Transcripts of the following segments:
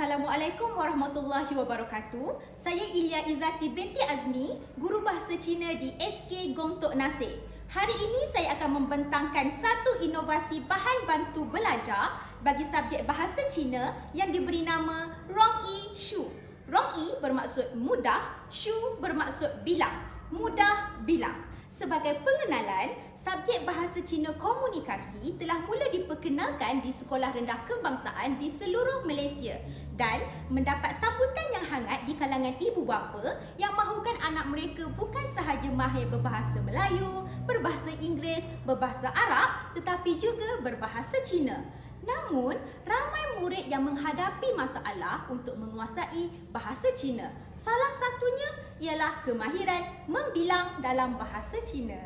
Assalamualaikum warahmatullahi wabarakatuh. Saya Ilya Izzati binti Azmi, guru bahasa Cina di SK Gongtok Nasir. Hari ini saya akan membentangkan satu inovasi bahan bantu belajar bagi subjek bahasa Cina yang diberi nama Rong Yi Shu. Rong Yi bermaksud mudah, Shu bermaksud bilang. Mudah bilang. Sebagai pengenalan, subjek bahasa Cina komunikasi telah mula diperkenalkan di sekolah rendah kebangsaan di seluruh Malaysia dan mendapat sambutan yang hangat di kalangan ibu bapa yang mahukan anak mereka bukan sahaja mahir berbahasa Melayu, berbahasa Inggeris, berbahasa Arab tetapi juga berbahasa Cina. Namun, ramai murid yang menghadapi masalah untuk menguasai bahasa Cina. Salah satunya ialah kemahiran membilang dalam bahasa Cina.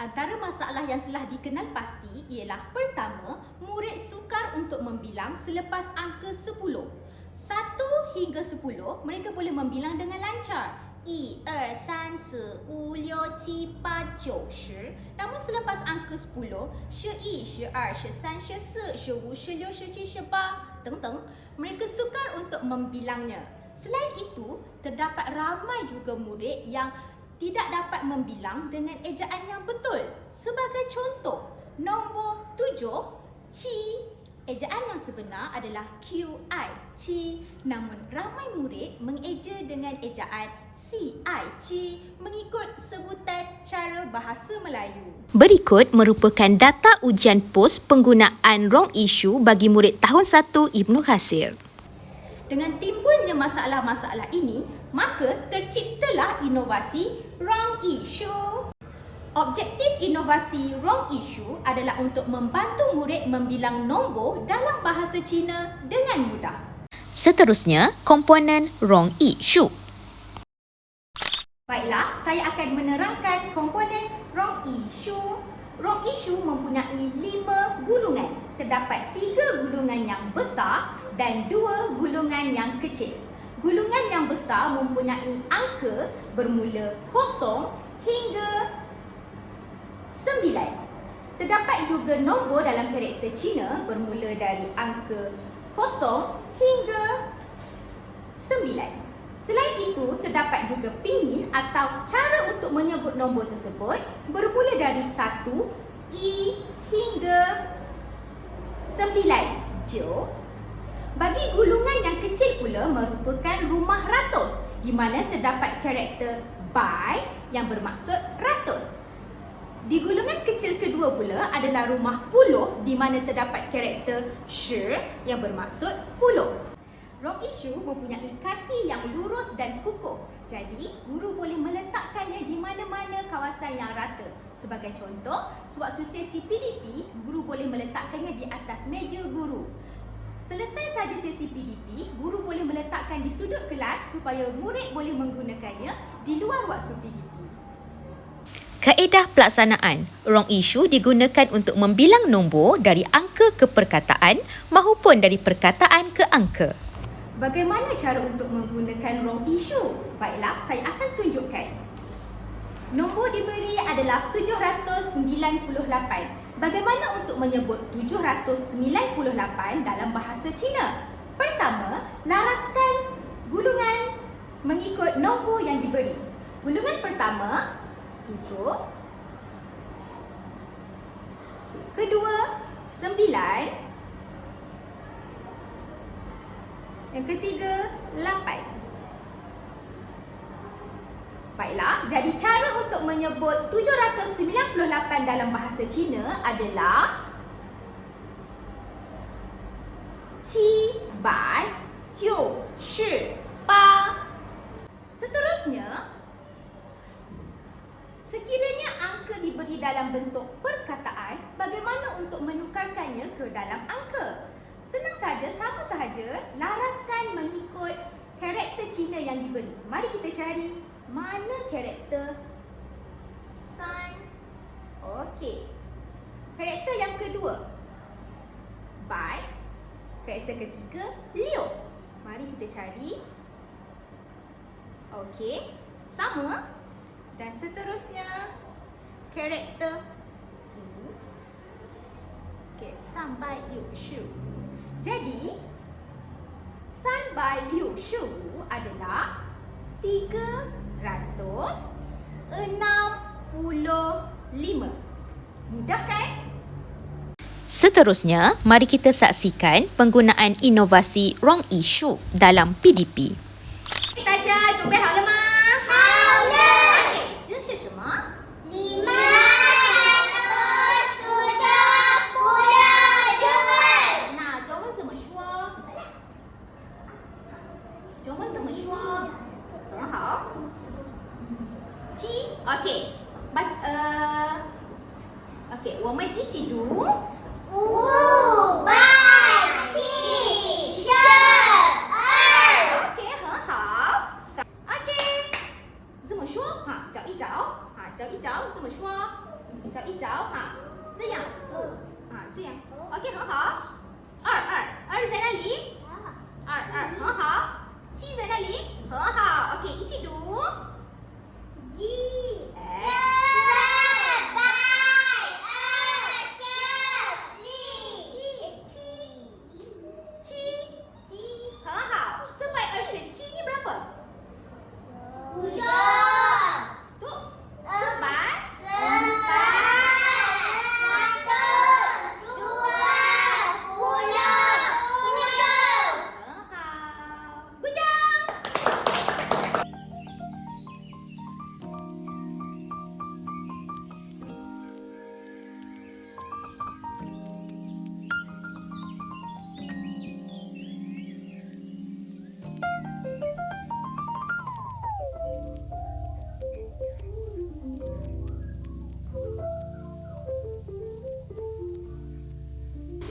Antara masalah yang telah dikenal pasti ialah pertama, murid sukar untuk membilang selepas angka 10. 1 hingga 10, mereka boleh membilang dengan lancar. 一二三四五六七八九十。Namun selepas angka 10, 11, 12, 13, 14, 15, 16, 17, 18 等等, mereka sukar untuk membilangnya. Selain itu, terdapat ramai juga murid yang tidak dapat membilang dengan ejaan yang betul. Sebagai contoh, nombor 7, ci Ejaan yang sebenar adalah QI, Ci. Namun ramai murid mengeja dengan ejaan CI, Ci mengikut sebutan cara bahasa Melayu. Berikut merupakan data ujian pos penggunaan wrong issue bagi murid tahun 1 Ibnu Khasir. Dengan timbulnya masalah-masalah ini, maka terciptalah inovasi wrong issue. Objektif inovasi wrong issue adalah untuk membantu murid membilang nombor dalam bahasa Cina dengan mudah. Seterusnya, komponen wrong issue. Baiklah, saya akan menerangkan komponen wrong issue. Wrong issue mempunyai lima gulungan. Terdapat tiga gulungan yang besar dan dua gulungan yang kecil. Gulungan yang besar mempunyai angka bermula kosong hingga sembilan. Terdapat juga nombor dalam karakter Cina bermula dari angka kosong hingga sembilan. Selain itu, terdapat juga pinyin atau cara untuk menyebut nombor tersebut bermula dari satu, i hingga sembilan. Jo. Bagi gulungan yang kecil pula merupakan rumah ratus di mana terdapat karakter by yang bermaksud ratus. Di gulungan kecil kedua pula adalah rumah puluh di mana terdapat karakter shi yang bermaksud puluh. Rock issue mempunyai kaki yang lurus dan kukuh. Jadi, guru boleh meletakkannya di mana-mana kawasan yang rata. Sebagai contoh, sewaktu sesi PDP, guru boleh meletakkannya di atas meja guru. Selesai saja sesi PDP, guru boleh meletakkan di sudut kelas supaya murid boleh menggunakannya di luar waktu PDP. Kaedah pelaksanaan wrong issue digunakan untuk membilang nombor dari angka ke perkataan maupun dari perkataan ke angka. Bagaimana cara untuk menggunakan wrong issue? Baiklah, saya akan tunjukkan. Nombor diberi adalah 798. Bagaimana untuk menyebut 798 dalam bahasa Cina? Pertama, laraskan gulungan mengikut nombor yang diberi. Gulungan pertama, 7. Kedua, 9. Yang ketiga, 8. Baiklah, jadi cara untuk menyebut 798 dalam bahasa Cina adalah Qi bai jiu shi ba. Seterusnya, sekiranya angka diberi dalam bentuk perkataan, bagaimana untuk menukarkannya ke dalam angka? Senang saja, sama sahaja, laraskan mengikut karakter Cina yang diberi. Mari kita cari mana karakter Sun. Okey. Karakter yang kedua. Bai. Karakter ketiga, Leo. Mari kita cari. Okey. Sama. Dan seterusnya, karakter Wu. Okey, sampai Yu Shu. Jadi, Sun shu adalah 365. Mudah kan? Seterusnya, mari kita saksikan penggunaan inovasi wrong issue dalam PDP. 七，OK，把呃，OK，我们一起读。五百七十二，OK，很好。OK，这么说哈，脚一脚，哈，脚一脚，这么说，脚一脚哈，这样子，啊，这样。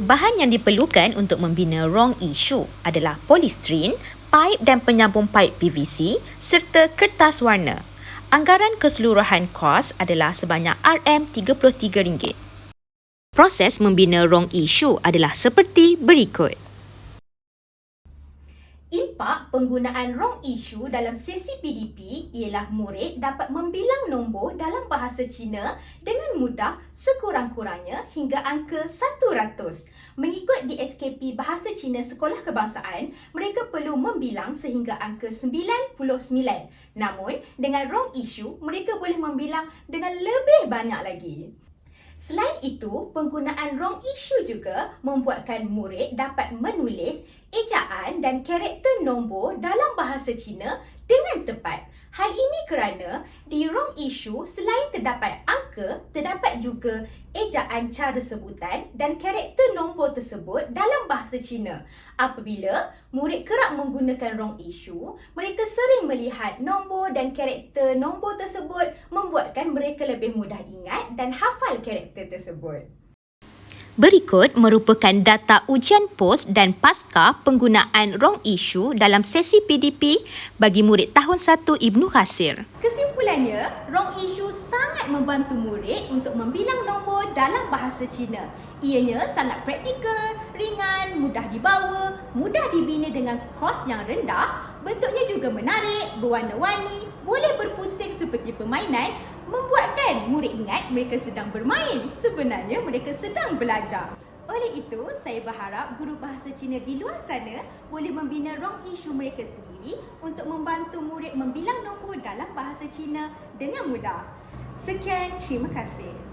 Bahan yang diperlukan untuk membina wrong issue adalah polystyrene, pipe dan penyambung pipe PVC serta kertas warna. Anggaran keseluruhan kos adalah sebanyak RM33. Proses membina wrong issue adalah seperti berikut. Penggunaan wrong issue dalam sesi PDP ialah murid dapat membilang nombor dalam bahasa Cina dengan mudah sekurang-kurangnya hingga angka 100. Mengikut di SKP Bahasa Cina Sekolah Kebangsaan, mereka perlu membilang sehingga angka 99. Namun, dengan wrong issue, mereka boleh membilang dengan lebih banyak lagi. Selain itu, penggunaan wrong issue juga membuatkan murid dapat menulis ejaan dan karakter nombor dalam bahasa Cina dengan tepat. Hal ini kerana di wrong issue selain terdapat angka, terdapat juga ejaan cara sebutan dan karakter nombor tersebut dalam bahasa Cina. Apabila murid kerap menggunakan wrong issue, mereka sering melihat nombor dan karakter nombor tersebut membuatkan mereka lebih mudah ingat dan hafal karakter tersebut. Berikut merupakan data ujian pos dan pasca penggunaan wrong issue dalam sesi PDP bagi murid tahun 1 Ibnu Khasir. Kesimpulannya, wrong issue sangat membantu murid untuk membilang nombor dalam bahasa Cina. Ianya sangat praktikal, ringan, mudah dibawa, mudah dibina dengan kos yang rendah, bentuknya juga menarik, berwarna-warni, boleh berpusing seperti permainan, membuatkan murid ingat mereka sedang bermain. Sebenarnya mereka sedang belajar. Oleh itu, saya berharap guru bahasa Cina di luar sana boleh membina wrong issue mereka sendiri untuk membantu murid membilang nombor dalam bahasa Cina dengan mudah. Sekian, terima kasih.